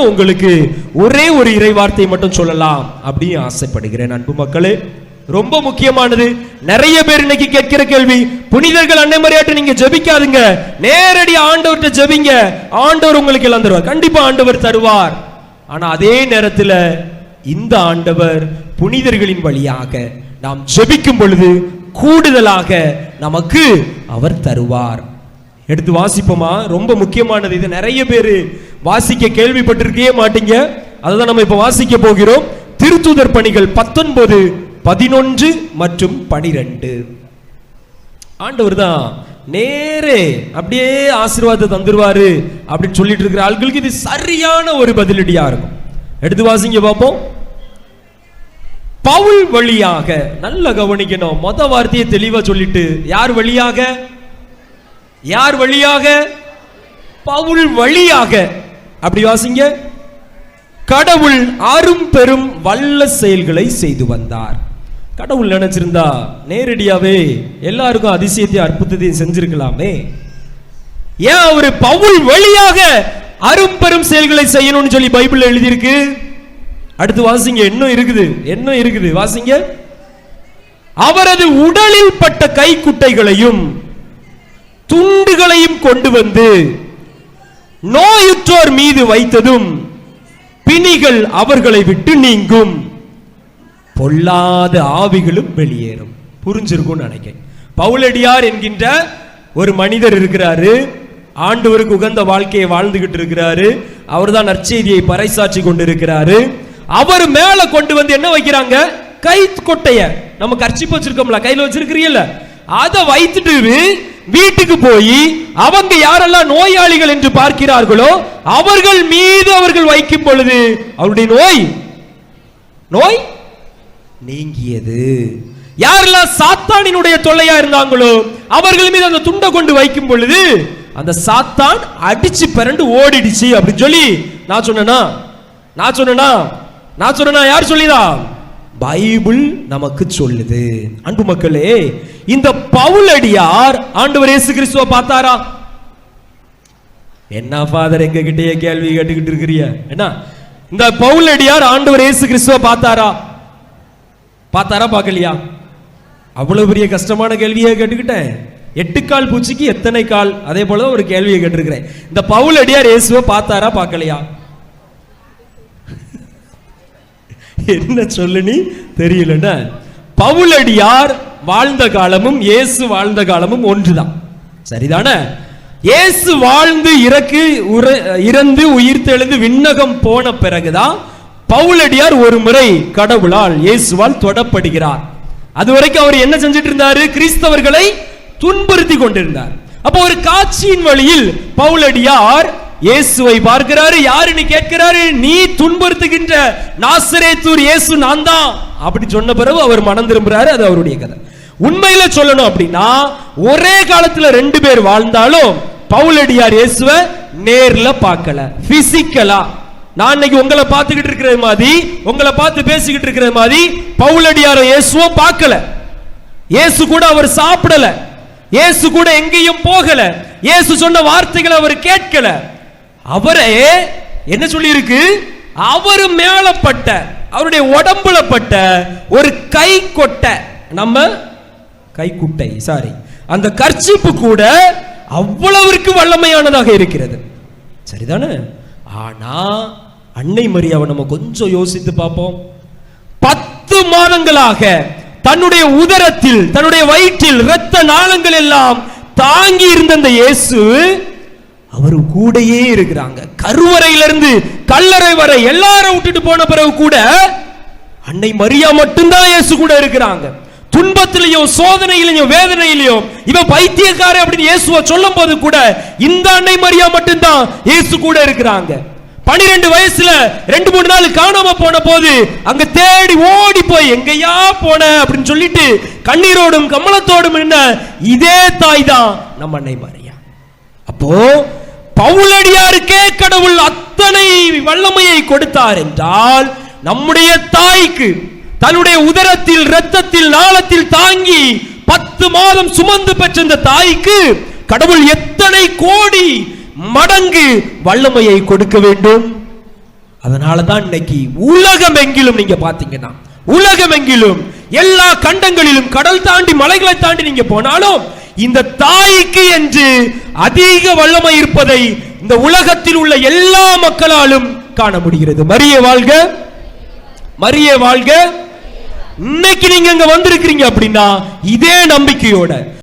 இன்னும் உங்களுக்கு ஒரே ஒரு இறை வார்த்தை மட்டும் சொல்லலாம் அப்படின்னு ஆசைப்படுகிறேன் அன்பு மக்களே. ரொம்ப முக்கியமானது நிறைய பேர் இன்னைக்கு கேட்கிற கேள்வி புனிதர்கள் அன்னை மரியாட்டு நீங்க ஜெபிக்காதுங்க. நேரடி ஆண்டவர்கிட்ட ஜெபிங்க. ஆண்டவர் உங்களுக்கு எல்லாம் தருவார். கண்டிப்பா ஆண்டவர் தருவார். ஆனா அதே நேரத்துல இந்த ஆண்டவர் புனிதர்களின் வழியாக நாம் ஜெபிக்கும் பொழுது கூடுதலாக நமக்கு அவர் தருவார். எடுத்து வாசிப்போமா? ரொம்ப முக்கியமானது. இது நிறைய பேர் வாசிக்க கேள்விப்பட்டிருக்கவே மாட்டீங்க. அதுதான் நம்ம இப்ப வாசிக்க போகிறோம். திருத்துதர் பணிகள் பத்தொன்பது பதினொன்று மற்றும் பனிரெண்டு. ஆண்டவர் தான் நேரே அப்படியே ஆசீர்வாதத்தை தந்துருவாரு அப்படின்னு சொல்லிட்டு இருக்கிற ஆட்களுக்கு இது சரியான ஒரு பதிலடியா இருக்கும். எடுத்து வாசிங்க பார்ப்போம். பவுல் வழியாக நல்ல கவனிக்கணும். மொத வார்த்தையை தெளிவா சொல்லிட்டு யார் வழியாக? யார் வழியாக? பவுல் வழியாக. அப்படி வாசிங்க. கடவுள் அரும் பெரும் வல்ல செயல்களை செய்து வந்தார். கடவுள் நினைச்சிருந்தா நேரடியாவே எல்லாருக்கும் அதிசயத்தையும் அற்புதத்தையும் செஞ்சிருக்கலாமே. ஏன் அவரு பவுல் வழியாக அரும்பெரும் செயல்களை செய்யணும்னு சொல்லி பைபிள் எழுதியிருக்கு? அடுத்து வாசிங்க இன்னும் இருக்குது என்ன இருக்குது. வாசிங்க. அவரது உடலில் பட்ட கைக்குட்டைகளையும் துண்டுகளையும் கொண்டு வந்து நோயுற்றோர் மீது வைத்ததும் பிணிகள் அவர்களை விட்டு நீங்கும். பொல்லாத ஆவிகளும் வெளியேறும். புரிஞ்சிருக்கும் நினைக்கிறேன். பவுலடியார் என்கின்ற ஒரு மனிதர் இருக்கிறாரு. ஆண்டவருக்கு உகந்த வாழ்க்கையை வாழ்ந்துகிட்டு இருக்கிறாரு. அவர் தான் நற்செய்தியை பறைசாற்றி கொண்டிருக்கிறாரு. அவர் மேல கொண்டு வந்து என்ன வைக்கிறாங்க? கை கொட்டைய. நம்ம கர்ச்சி வச்சிருக்கோம்ல கையில வச்சிருக்கிறீல்ல அதை வைத்துட்டு வீட்டுக்கு போய் அவங்க யாரெல்லாம் நோயாளிகள் என்று பார்க்கிறார்களோ அவர்கள் மீது அவர்கள் வைக்கும் பொழுது அவருடைய நோய் நோய் நீங்கியது. யாரெல்லாம் சாத்தானினுடைய தொல்லையா இருந்தாங்களோ அவர்கள் மீது அந்த துண்டை கொண்டு வைக்கும் பொழுது அந்த சாத்தான் அடிச்சு பிறண்டு ஓடிடுச்சு அப்படின்னு சொல்லி நான் சொன்னா நான் சொன்னா நான் சொன்னா யார் சொல்லிதான் பைபிள் நமக்கு சொல்லுது. அன்பு மக்களே இந்த பவுலடியார் ஆண்டவர் இயேசு கிறிஸ்துவ பார்த்தாரா? என்ன ஃபாதர் எங்க கிட்டயே கேள்வி கேட்டுக்கிட்டு இருக்கிறிய என்ன? இந்த பவுலடியார் ஆண்டவர் இயேசு கிறிஸ்துவ பார்த்தாரா? பார்த்தாரா பார்க்கலையா? அவ்வளவு பெரிய கஷ்டமான கேள்வியை கேட்டுக்கிட்டேன். எட்டு கால் பூச்சிக்கு எத்தனை கால்? அதே போல ஒரு கேள்வியை கேட்டிருக்கிறேன். இந்த பவுல் அடியார் இயேசுவை பார்த்தாரா பார்க்கலையா? என்ன சொல்லுனி தெரியலன்னா பவுலடியார் வாழ்ந்த காலமும் இயேசு வாழ்ந்த காலமும் ஒன்றுதான். சரிதானே? இயேசு வாழ்ந்து இறக்கு இறந்து உயிர் தெழுந்து விண்ணகம் போன பிறகுதான் பவுலடியார் ஒரு முறை கடவுளால் இயேசுவால் தொடப்படுகிறார். அது வரைக்கும் அவர் என்ன செஞ்சிட்டு இருந்தாரு கிறிஸ்தவர்களை துன்புறுத்தி கொண்டிருந்தார். அப்போ ஒரு காட்சியின் வழியில் பவுலடியார் இயேசுவை பார்க்கிறாரு யாருன்னு கேட்கிறாரு? நீ துன்புறுத்துகின்ற நாசரேத்தூர் இயேசு நான் தான் அப்படி சொன்ன பிறகு அவர் மனம் திரும்புறாரு அது அவருடைய கதை. உண்மையில சொல்லணும் அப்படின்னா ஒரே காலத்துல ரெண்டு பேர் வாழ்ந்தாலும் பவுலடியார் இயேசுவை நேர்ல பார்க்கல பிசிக்கலா நான் இன்னைக்கு உங்களை பார்த்துக்கிட்டு இருக்கிற மாதிரி உங்களை பார்த்து பேசிக்கிட்டு இருக்கிற மாதிரி பவுலடியார இயேசுவோ பார்க்கல. இயேசு கூட அவர் சாப்பிடல. இயேசு கூட எங்கேயும் போகல. இயேசு சொன்ன வார்த்தைகளை அவர் கேட்கல. அவரே என்ன சொல்லியிருக்கு? அவர் மேலப்பட்ட அவருடைய உடம்புல பட்ட ஒரு கை கொட்டை நம்ம கைக்குட்டை சாரி அந்த கர்ச்சிப்பு கூட அவ்வளவிற்கு வல்லமையானதாக இருக்கிறது. சரிதானே? ஆனா அன்னை மரியாவை நம்ம கொஞ்சம் யோசித்து பார்ப்போம். பத்து மாதங்களாக தன்னுடைய உதரத்தில் தன்னுடைய வயிற்றில் இரத்த நாளங்கள் எல்லாம் தாங்கி இருந்த அந்த இயேசு அவர் கூடயே இருக்கிறாங்க. கருவறையிலிருந்து கல்லறை வரை எல்லாரும் விட்டுட்டு போன பிறகு கூட அன்னை மரியா மட்டும்தான் இயேசு கூட இருக்கிறாங்க. துன்பத்திலையும் சோதனையிலையும் வேதனையிலையும் இவன் பைத்தியக்காரன் அப்படின்னு இயேசுவை சொல்லும் போது கூட இந்த அன்னை மரியா மட்டும்தான் இயேசு கூட இருக்கிறாங்க. பனிரெண்டு வயசுல ரெண்டு மூணு நாள் காணாம போன போது அங்க தேடி ஓடி போய் எங்கேயா போன அப்படின்னு சொல்லிட்டு கண்ணீரோடும் கமலத்தோடும் என்ன இதே தாய் தான் நம்ம அன்னை மரியா. அப்போ பவுலடியாருக்கே கடவுள் அத்தனை வல்லமையை கொடுத்தார் என்றால் நம்முடைய தாய்க்கு தன்னுடைய உதரத்தில் இரத்தத்தில் நாளத்தில் தாங்கி பத்து மாதம் சுமந்து பெற்ற இந்த தாய்க்கு கடவுள் எத்தனை கோடி மடங்கு வல்லமையை கொடுக்க வேண்டும்? அதனால தான் இன்னைக்கு உலகம் எங்கிலும் நீங்க பாத்தீங்கன்னா உலகம் எங்கிலும் எல்லா கண்டங்களிலும் கடல் தாண்டி மலைகளை தாண்டி நீங்க போனாலும் இந்த தாய்க்கு என்று அதிக வல்லமை இருப்பதை இந்த உலகத்தில் உள்ள எல்லா மக்களாலும் காண முடிகிறது. மரிய வாழ்க. மரிய வாழ்க. இன்னைக்கு நீங்க இங்க வந்திருக்கிறீங்க அப்படின்னா இதே நம்பிக்கையோட